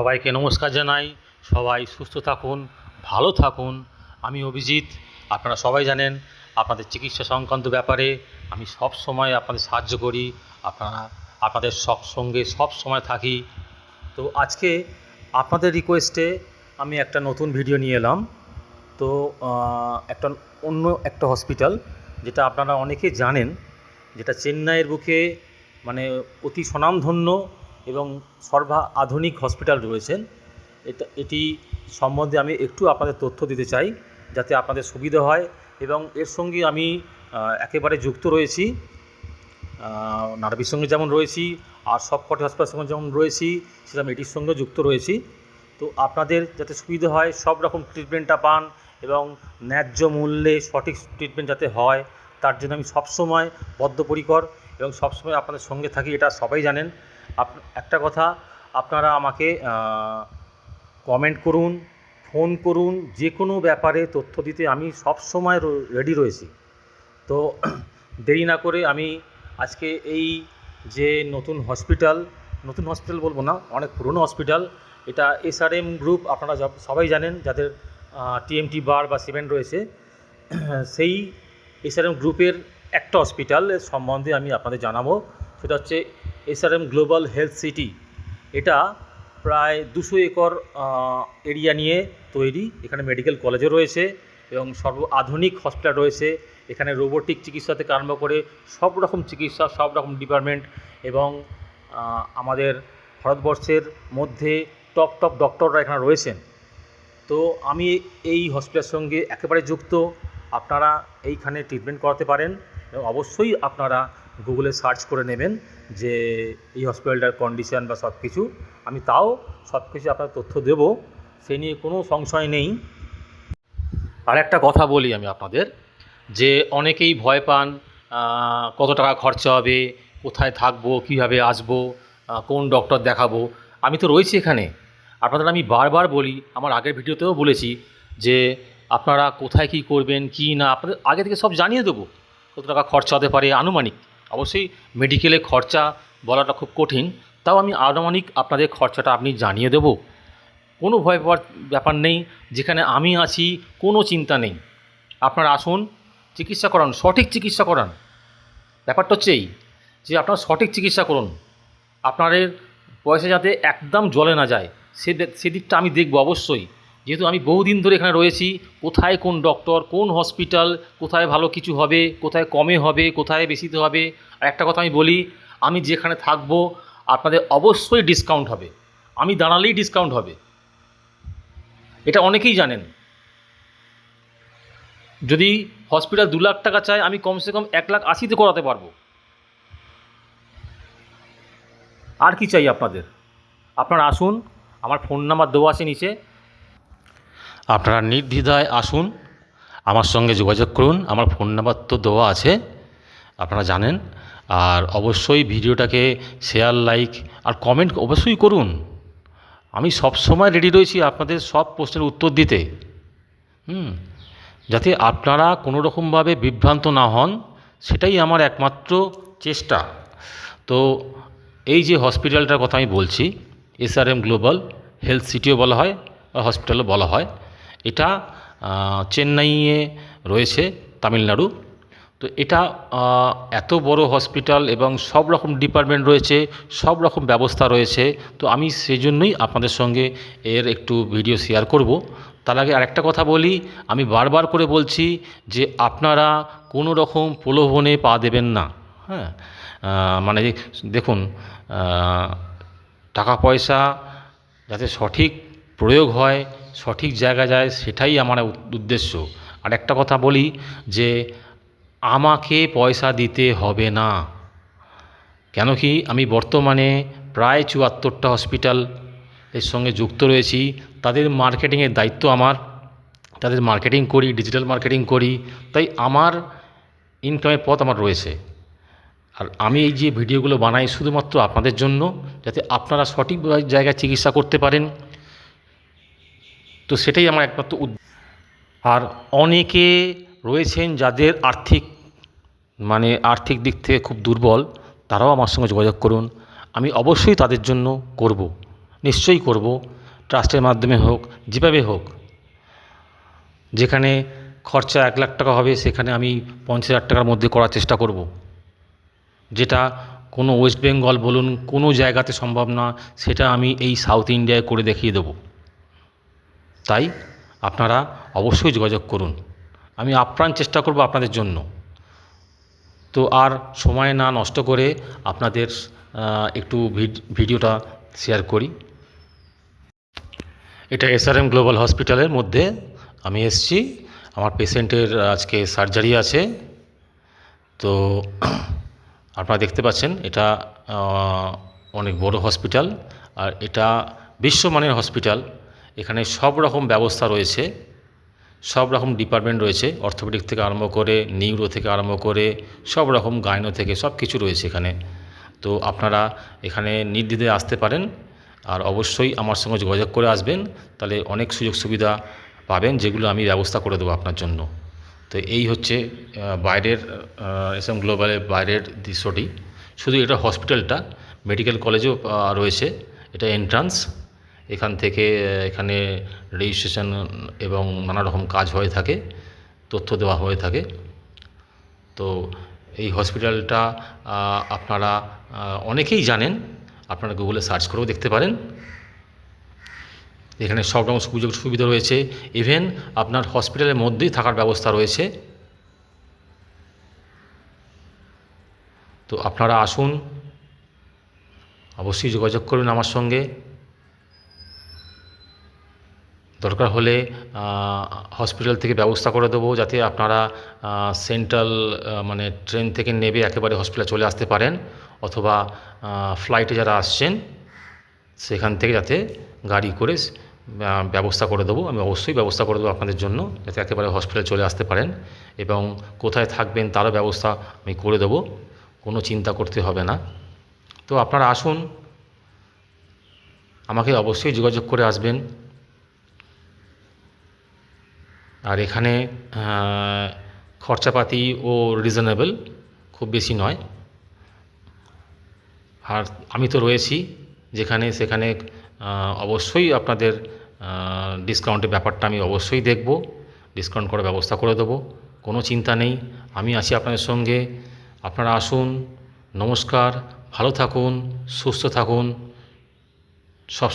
সবাইকে নমস্কার জানাই। সবাই সুস্থ থাকুন, ভালো থাকুন। আমি অভিজিৎ, আপনারা সবাই জানেন আপনাদের চিকিৎসা সংক্রান্ত ব্যাপারে আমি সব সময় আপনাদের সাহায্য করি। আপনারা, আপনাদের সব সঙ্গে সব সময় থাকি। তো আজকে আপনাদের রিকোয়েস্টে আমি একটা নতুন ভিডিও নিয়ে এলাম। তো একটা অন্য একটা হসপিটাল যেটা আপনারা অনেকে জানেন, যেটা চেন্নাইয়ের বুকে মানে অতি স্বনামধন্য এবং সর্বা আধুনিক হসপিটাল রয়েছেন। এটা, এটি সম্বন্ধে আমি একটু আপনাদের তথ্য দিতে চাই, যাতে আপনাদের সুবিধা হয় এবং এর সঙ্গে আমি একেবারে যুক্ত রয়েছি। নার্ভির সঙ্গে যেমন রয়েছি, আর সব কটি হসপিটালের সঙ্গে যেমন রয়েছি, সেরকম এটির সঙ্গে যুক্ত রয়েছি। তো আপনাদের যাতে সুবিধা হয়, সব রকম ট্রিটমেন্টটা পান এবং ন্যায্য মূল্যে সঠিক ট্রিটমেন্ট যাতে হয়, তার জন্য আমি সবসময় বদ্ধপরিকর এবং সবসময় আপনাদের সঙ্গে থাকি, এটা সবাই জানেন। আপ, একটা কথা, আপনারা আমাকে কমেন্ট করুন ফোন করুন যে কোনো ব্যাপারে তথ্য দিতে আমি সবসময় রেডি রয়েছি। তো দেরি না করে আমি আজকে এই যে নতুন হসপিটাল নতুন হসপিটাল বলব না, অনেক পুরনো হসপিটাল এটা এসআরএম গ্রুপ আপনারা সবাই জানেন, যাদের টিএমটি বার বা সিমেন্ট রয়েছে, সেই এসআরএম গ্রুপের একটা হসপিটাল সম্বন্ধে আমি আপনাদের জানাব। সেটা হচ্ছে এসআরএম গ্লোবাল হেলথ সিটি এটা প্রায় দুশো একর এরিয়া নিয়ে তৈরি। এখানে মেডিকেল কলেজও রয়েছে এবং সর্ব আধুনিক হসপিটাল রয়েছে। এখানে রোবোটিক চিকিৎসা থেকে আরম্ভ করে সব রকম চিকিৎসা, সব রকম ডিপার্টমেন্ট এবং আমাদের ভারতবর্ষের মধ্যে টপ টপ ডক্টররা এখানে রয়েছেন। তো আমি এই হসপিটালের সঙ্গে একেবারে যুক্ত। আপনারা এইখানে ট্রিটমেন্ট করাতে পারেন এবং অবশ্যই আপনারা গুগলে সার্চ করে নেবেন যে এই হসপিটালটার কন্ডিশন বা সব কিছু আমি তাও সব কিছু আপনার তথ্য দেবো, সে নিয়ে কোনো সংশয় নেই। আর একটা কথা বলি আমি আপনাদের, যে অনেকেই ভয় পান কত টাকা খরচা হবে, কোথায় থাকব, কীভাবে আসব কোন ডক্টর দেখাবো। আমি তো রয়েছি এখানে। আপনাদের আমি বারবার বলি, আমার আগের ভিডিওতেও বলেছি যে আপনারা কোথায় কী করবেন, কি না, আপনাদের আগে থেকে সব জানিয়ে দেবো। কত টাকা খরচা হতে পারে, আনুমানিক। অবশ্যই মেডিকেলে খরচা বলাটা খুব কঠিন। তাও আমি আনুমানিক আপনাদের খরচাটা আপনি জানিয়ে দেবো। কোনো ভয় পাওয়ার ব্যাপার নেই, যেখানে আমি আছি কোনো চিন্তা নেই। আপনারা আসুন, চিকিৎসা করান, সঠিক চিকিৎসা করান। ব্যাপারটা হচ্ছে এই, যে আপনারা সঠিক চিকিৎসা করুন। আপনাদের পয়সা যাতে একদম জলে না যায়, সে সেদিকটা আমি দেখব অবশ্যই। যেহেতু আমি বহুদিন ধরে এখানে রয়েছি, কোথায় কোন ডক্টর কোন হসপিটাল কোথায় ভালো কিছু হবে, কোথায় কমে হবে, কোথায় বেশিতে হবে, আর একটা কথা আমি বলি, আমি যেখানে থাকব, আপনাদের অবশ্যই ডিসকাউন্ট হবে। আমি দাঁড়ালেই ডিসকাউন্ট হবে। এটা অনেকেই জানেন। যদি হসপিটাল দু লাখ টাকা চায়, আমি কমসে কম এক লাখ আশিতে করাতে পারব। আর কি চাই আপনাদের? আপনারা আসুন, আমার ফোন নাম্বার দেওয়া আছে নিচে। আপনারা নির্দ্বিধায় আসুন, আমার সঙ্গে যোগাযোগ করুন, আমার ফোন নাম্বার তো দেওয়া আছে, আপনারা জানেন, আর অবশ্যই ভিডিওটাকে শেয়ার, লাইক আর কমেন্ট অবশ্যই করুন। আমি সব সময় রেডি রয়েছি আপনাদের সব প্রশ্নের উত্তর দিতে। হুম, যাতে আপনারা কোনো রকমভাবে বিভ্রান্ত না হন, সেটাই আমার একমাত্র চেষ্টা। তো এই যে হসপিটালটার কথা আমি বলছি এসআরএম গ্লোবাল হেলথ সিটিও বলা হয়, বা হসপিটালও বলা হয় এটা চেন্নাইয়ে রয়েছে তামিলনাড়ু। তো এটা এত বড় হসপিটাল এবং সব রকম ডিপার্টমেন্ট রয়েছে, সব রকম ব্যবস্থা রয়েছে। তো আমি সেই জন্যই আপনাদের সঙ্গে এর একটু ভিডিও শেয়ার করব। তার আগে আরেকটা কথা বলি, আমি বারবার করে বলছি যে আপনারা কোনো রকম প্রলোভনে পা দেবেন না। হ্যাঁ মানে দেখুন টাকা পয়সা যাতে সঠিক প্রয়োগ হয় সঠিক জায়গায় যায় সেটাই আমার উদ্দেশ্য। আর একটা কথা বলি যে আমাকে পয়সা দিতে হবে না। কেন কি আমি বর্তমানে প্রায় চুয়াত্তরটা হসপিটাল এর সঙ্গে যুক্ত রয়েছি। তাদের মার্কেটিংয়ের দায়িত্ব আমার। তাদের মার্কেটিং করি, ডিজিটাল মার্কেটিং করি। তাই আমার ইনকামের পথ আমার রয়েছে। আর আমি এই যে ভিডিওগুলো বানাই শুধুমাত্র আপনাদের জন্য, যাতে আপনারা সঠিক জায়গায় চিকিৎসা করতে পারেন। তো সেটাই আমার একমাত্র আর অনেকে রয়েছেন যাদের আর্থিক মানে আর্থিক দিক থেকে খুব দুর্বল, তারাও আমার সঙ্গে যোগাযোগ করুন। আমি অবশ্যই তাদের জন্য করব, নিশ্চয়ই করব, ট্রাস্টের মাধ্যমে হোক, যেভাবে হোক। যেখানে খরচা এক লাখ টাকা হবে, সেখানে আমি পঞ্চাশ হাজার টাকার মধ্যে করার চেষ্টা করব। যেটা কোনো ওয়েস্ট বেঙ্গল বলুন, কোনো জায়গাতে সম্ভব না, সেটা আমি এই সাউথ ইন্ডিয়ায় করে দেখিয়ে দেবো। তাই আপনারা অবশ্যই যোগাযোগ করুন। আমি আপ্রাণ চেষ্টা করব আপনাদের জন্য। তো আর সময় না নষ্ট করে আপনাদের একটু ভিড- ভিডিওটা শেয়ার করি। এটা এসআরএম গ্লোবাল হসপিটালের মধ্যে আমি এসছি। আমার পেশেন্টের আজকে সার্জারি আছে। তো আপনারা দেখতে পাচ্ছেন, এটা অনেক বড় হসপিটাল। আর এটা বিশ্বমানের হসপিটাল। এখানে সব রকম ব্যবস্থা রয়েছে, সব রকম ডিপার্টমেন্ট রয়েছে অর্থোপেডিক থেকে আরম্ভ করে নিউরো থেকে আরম্ভ করে, সব রকম গাইনো থেকে সব কিছু রয়েছে এখানে। তো আপনারা এখানে নির্দ্বিধায় আসতে পারেন, আর অবশ্যই আমার সঙ্গে যোগাযোগ করে আসবেন, তাহলে অনেক সুযোগ সুবিধা পাবেন, যেগুলো আমি ব্যবস্থা করে দেবো আপনার জন্য। তো এই হচ্ছে বাইরের এসএম গ্লোবালের বাইরের দৃশ্যটি। শুধু এটা হসপিটালটা মেডিকেল কলেজও রয়েছে, এটা এন্ট্রান্স এখান থেকে এখানে রেজিস্ট্রেশন এবং নানা রকম কাজ হয়ে থাকে, তথ্য দেওয়া হয়ে থাকে। তো এই হসপিটালটা আপনারা অনেকেই জানেন, আপনারা গুগলে সার্চ করেও দেখতে পারেন। এখানে সব রকম সুযোগ সুবিধা রয়েছে। ইভেন আপনার হসপিটালের মধ্যেই থাকার ব্যবস্থা রয়েছে। তো আপনারা আসুন, অবশ্যই যোগাযোগ করুন আমার সঙ্গে। দরকার হলে হসপিটাল থেকে ব্যবস্থা করে দেবো যাতে আপনারা সেন্ট্রাল মানে ট্রেন থেকে নেবে একেবারে হসপিটালে চলে আসতে পারেন অথবা ফ্লাইটে যারা আসছেন, সেখান থেকে যাতে গাড়ি করে ব্যবস্থা করে দেবো। আমি অবশ্যই ব্যবস্থা করে দেবো আপনাদের জন্য যাতে একেবারে হসপিটালে চলে আসতে পারেন এবং কোথায় থাকবেন তারও ব্যবস্থা আমি করে দেবো, কোনো চিন্তা করতে হবে না। তো আপনারা আসুন, আমাকে অবশ্যই যোগাযোগ করে আসবেন। আর এখানে খরচাপাতি ও রিজনেবল খুব বেশি নয়। আর আমি তো রয়েছি যেখানে, সেখানে অবশ্যই আপনাদের ডিসকাউন্টের ব্যাপারটা আমি অবশ্যই দেখব ডিসকাউন্ট করার ব্যবস্থা করে দেবো, কোনো চিন্তা নেই। আমি আছি আপনাদের সঙ্গে। আপনারা আসুন, নমস্কার, ভালো থাকুন, সুস্থ থাকুন, সব